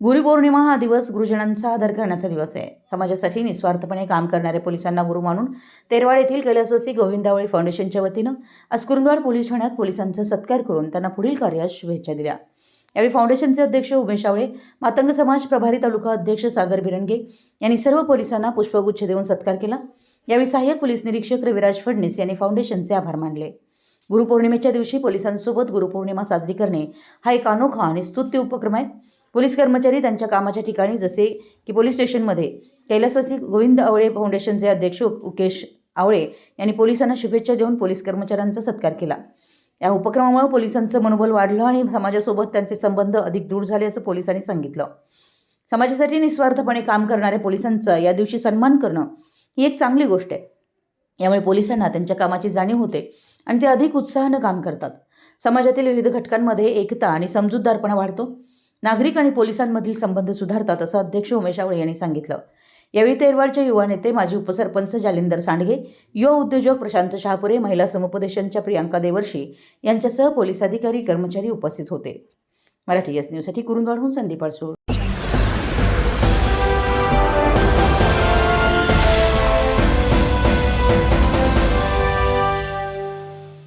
गुरुपौर्णिमा हा दिवस गुरुजनांचा आदर करण्याचा दिवस आहे. समाजासाठी निस्वार्थपणे काम करणाऱ्या पोलिसांना गुरु मानून तेरवाड येथील कैलासवासी गोविंदावळे फाउंडेशनच्या वतीनं अस्कुरुंदवाड पोलीस ठाण्यात पोलिसांचा सत्कार करून त्यांना पुढील कार्यास शुभेच्छा दिल्या. यावेळी फाउंडेशनचे अध्यक्ष उमेश आवळे मातंग समाज प्रभारी तालुका अध्यक्ष सागर बिरंगे यांनी सर्व पोलिसांना पुष्पगुच्छ देऊन सत्कार केला. यावेळी सहाय्यक पोलीस निरीक्षक रविराज फडणीस यांनी फाउंडेशनचे आभार मानले. गुरुपौर्णिमेच्या दिवशी पोलिसांसोबत गुरुपौर्णिमा साजरी करणे हा एक अनोखा आणि स्तुत्य उपक्रम आहे. पोलीस कर्मचारी त्यांच्या कामाच्या ठिकाणी जसे की पोलीस स्टेशनमध्ये कैलासवासी गोविंद आवळे फाउंडेशनचे अध्यक्ष उकेश आवळे यांनी पोलिसांना शुभेच्छा देऊन पोलीस कर्मचाऱ्यांचा सत्कार केला. या उपक्रमामुळे पोलिसांचं मनोबल वाढलं आणि समाजासोबत त्यांचे संबंध अधिक दृढ झाले असं पोलिसांनी सांगितलं. समाजासाठी निस्वार्थपणे काम करणाऱ्या पोलिसांचा या दिवशी सन्मान करणं ही एक चांगली गोष्ट आहे. यामुळे पोलिसांना त्यांच्या कामाची जाणीव होते. आणि ते अधिक उत्साहानं काम करतात. समाजातील विविध घटकांमध्ये एकता आणि समजूतदारपणा वाढतो. नागरिक आणि पोलिसांमधील संबंध सुधारतात असं अध्यक्ष उमेश आवळे यांनी सांगितलं. यावेळी तेरवाडचे युवा नेते माजी उपसरपंच जालिंदर सांडगे युवा उद्योजक प्रशांत शहापुरे महिला समुपदेशनच्या प्रियांका देवर्षी यांच्यासह पोलीस अधिकारी कर्मचारी उपस्थित होते. मराठी एस न्यूजसाठी कुरुंदवाडहून संदीप अडसूळ.